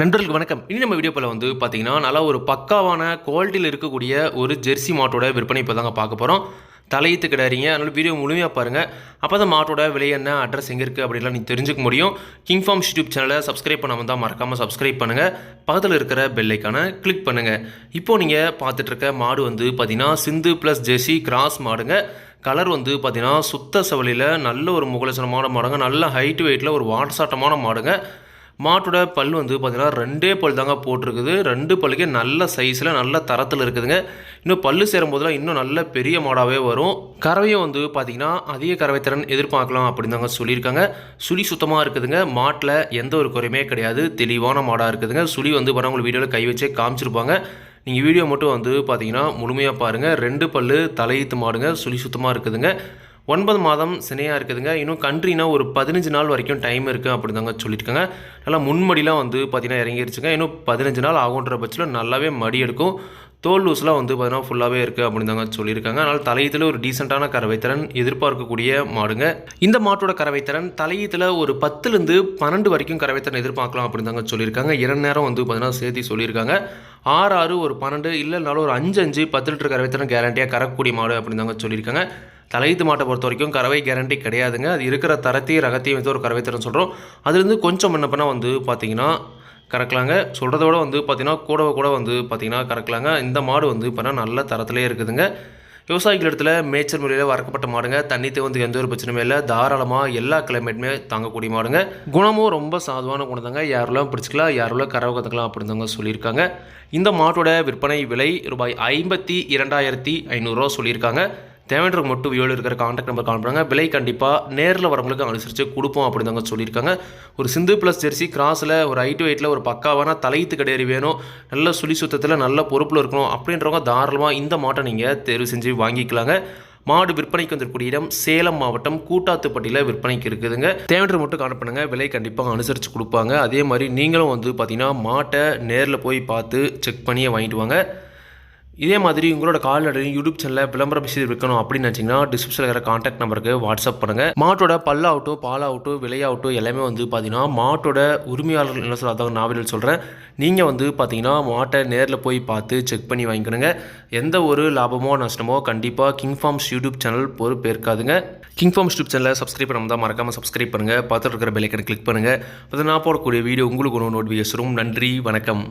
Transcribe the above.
நண்பர்களுக்கு வணக்கம். இனி நம்ம வீடியோவில் வந்து பார்த்தீங்கன்னா நல்லா ஒரு பக்காவான குவாலிட்டியில் இருக்கக்கூடிய ஒரு ஜெர்சி மாட்டோட விற்பனை இப்போ தாங்க பார்க்க போகிறோம் தலையீத்து கிடாரிங்க அதனால் வீடியோ முழுமையாக பாருங்கள் அப்போ தான் மாட்டோட விலை என்ன அட்ரஸ் எங்கே இருக்குது அப்படின்லாம் நீங்கள் தெரிஞ்சுக்க முடியும். கிங் ஃபார்ம் யூடியூப் சேனலை சப்ஸ்கிரைப் பண்ணாமல் தான் மறக்காமல் சப்ஸ்கிரைப் பண்ணுங்கள் பக்கத்தில் இருக்கிற பெல்லைக்கான கிளிக் பண்ணுங்கள் இப்போது நீங்கள் பார்த்துட்ருக்க மாடு வந்து பார்த்தீங்கன்னா சிந்து ப்ளஸ் ஜெர்சி கிராஸ் மாடுங்க. கலர் வந்து பார்த்தீங்கன்னா சுத்த சவலியில் நல்ல ஒரு முகலட்சணமான மாடுங்க. நல்ல ஹைட் வெயிட்டில் ஒரு வாட்சாட்டமான மாடுங்க. மாட்டோட பல் வந்து பார்த்திங்கன்னா ரெண்டே பல் தாங்க போட்டிருக்குது. ரெண்டு பல்லுக்கே நல்ல சைஸில் நல்ல தரத்தில் இருக்குதுங்க. இன்னும் பல்லு சேரும் போதெல்லாம் இன்னும் நல்ல பெரிய மாடாகவே வரும். கறவையும் வந்து பார்த்தீங்கன்னா அதிக கறவை திறன் எதிர்பார்க்கலாம் அப்படின்னு தாங்க சொல்லியிருக்காங்க. சுழி சுத்தமாக இருக்குதுங்க. மாட்டில் எந்த ஒரு குறையுமே கிடையாது. தெளிவான மாடாக இருக்குதுங்க. சுழி வந்து பாருங்க உங்களுக்கு வீடியோவில் கை வச்சே காமிச்சிருப்பாங்க. நீங்கள் வீடியோ மட்டும் வந்து பார்த்தீங்கன்னா முழுமையாக பாருங்கள் ரெண்டு பல் தலையீத்து மாடுங்க. சுழி சுத்தமாக இருக்குதுங்க. ஒன்பது மாதம் சினையாக இருக்குதுங்க. இன்னும் கண்ட்ரினா ஒரு பதினஞ்சு நாள் வரைக்கும் டைம் இருக்குது அப்படி தாங்க சொல்லியிருக்காங்க. நல்லா முன்மடிலாம் வந்து பார்த்திங்கன்னா இறங்கிருச்சுங்க. இன்னும் பதினஞ்சு நாள் ஆகுன்ற பட்சத்தில் நல்லாவே மடி எடுக்கும். தோல் லூஸ்லாம் வந்து பார்த்தீங்கன்னா ஃபுல்லாகவே இருக்குது அப்படின்னு தாங்க சொல்லியிருக்காங்க. அதனால் தலையத்தில் ஒரு டீசெண்டான கறவைத்திறன் எதிர்பார்க்கக்கூடிய மாடுங்க. இந்த மாட்டோட கறவைத்திறன் தலையத்தில் ஒரு பத்துலேருந்து பன்னெண்டு வரைக்கும் கறவைத்திறன் எதிர்பார்க்கலாம் அப்படின்னு தாங்க சொல்லியிருக்காங்க. இரண்டு நேரம் வந்து பார்த்தீங்கன்னா சேர்த்து சொல்லியிருக்காங்க. ஆறு ஆறு ஒரு பன்னெண்டு இல்லைனாலும் ஒரு அஞ்சு அஞ்சு பத்து லிட்டர் கறவைத்திறன் கேரண்டியாக கறக்கக்கூடிய மாடு அப்படின்னு தாங்க சொல்லியிருக்காங்க. தலையீத்து மாட்டை பொறுத்த வரைக்கும் கறவை கேரண்டி கிடையாதுங்க. அது இருக்கிற தரத்தையும் ரகத்தையும் வந்து ஒரு கறவை கறவைத்திறன் சொல்கிறோம் அதுலேருந்து கொஞ்சம் என்ன பண்ணால் வந்து பார்த்தீங்கன்னா கறக்கலாங்க. சொல்கிறத விட வந்து பார்த்திங்கன்னா கூட கூட வந்து பார்த்திங்கன்னா கறக்கலாங்க. இந்த மாடு வந்து இப்போன்னா நல்ல தரத்திலே இருக்குதுங்க. விவசாயிகள் இடத்துல மேய்ச்சல் முறையில் வறக்கப்பட்ட மாடுங்க. தண்ணி வந்து எந்த ஒரு பிரச்சனையும் இல்லை. தாராளமாக எல்லா கிளைமேட்டுமே தாங்கக்கூடிய மாடுங்க. குணமும் ரொம்ப சாதுவான குணம் தாங்க யாரெல்லாம் பிடிச்சிக்கலாம் யாரெல்லாம் கறவை கற்றுக்கலாம் அப்படின்னு சொல்லியிருக்காங்க. இந்த மாட்டோட விற்பனை விலை ரூபாய் ஐம்பத்தி இரண்டாயிரத்தி ஐநூறுரூவா சொல்லியிருக்காங்க. தேவைன்றவங்க மட்டும் வியோவில் இருக்கிற காண்டாக்ட் நம்பர் கால் பண்ணுறாங்க விலை கண்டிப்பாக நேரில் வரவங்களுக்கு அனுசரித்து கொடுப்போம் அப்படின்னு தாங்க சொல்லியிருக்காங்க. ஒரு சிந்து ப்ளஸ் ஜெர்சி கிராஸில் ஒரு ஐட்டு வெயிட்டில் ஒரு பக்காவான தலையத்து கடையறி வேணும். நல்ல சுழி சுத்தத்தில் நல்ல பொறுப்பில் இருக்கணும் அப்படின்றவங்க தாராளமாக இந்த மாட்டை நீங்கள் தேர்வு செஞ்சு வாங்கிக்கலாங்க. மாடு விற்பனைக்கு வந்திருக்கூடிய இடம் சேலம் மாவட்டம் கூட்டாத்துப்பட்டியில் விற்பனைக்கு இருக்குதுங்க. தேவையற்ற மட்டும் காண பண்ணுங்க. விலை கண்டிப்பாக அனுசரித்து கொடுப்பாங்க. அதே மாதிரி நீங்களும் வந்து பார்த்தீங்கன்னா மாட்டை நேரில் போய் பார்த்து செக் பண்ணியே வாங்கிட்டு வாங்க. இதே மாதிரி உங்களோட கால்நடை யூடியூப் சேனலில் விளம்பரம் செய்து வைக்கணும் அப்படின்னு நினச்சிங்கன்னா டிஸ்கிரிப்ஷனில் இருக்கிற காண்டாக்ட் நம்பருக்கு வாட்ஸ்அப் பண்ணுங்கள் மாட்டோட பல்லாகட்டும் பாலாகட்டும் விலையாகட்டும் எல்லாமே வந்து பார்த்தீங்கன்னா மாட்டோட உரிமையாளர்கள் என்ன சொல்ல அதாவது நாவலில் சொல்கிறேன் நீங்கள் வந்து பார்த்தீங்கன்னா மாட்டை நேரில் போய் பார்த்து செக் பண்ணி வாங்கிக்கணுங்க. எந்த ஒரு லாபமோ நஷ்டமோ கண்டிப்பாக கிங் ஃபார்ம்ஸ் யூடியூப் சேனல் பொறுப்பேற்காதுங்க. கிங் ஃபார்ம்ஸ் யூடியூப் சேனலில் சப்ஸ்கிரைப் பண்ணாமல் தான் மறக்காமல் சப்ஸ்கிரைப் பண்ணுங்கள் பார்த்துட்டு இருக்கிற பெல்லைக்கனை கிளிக் பண்ணுங்கள் அதை நான் போடக்கூடிய வீடியோ உங்களுக்கு ஒன்று நோட்டிஃபிகேஷன் நன்றி வணக்கம்.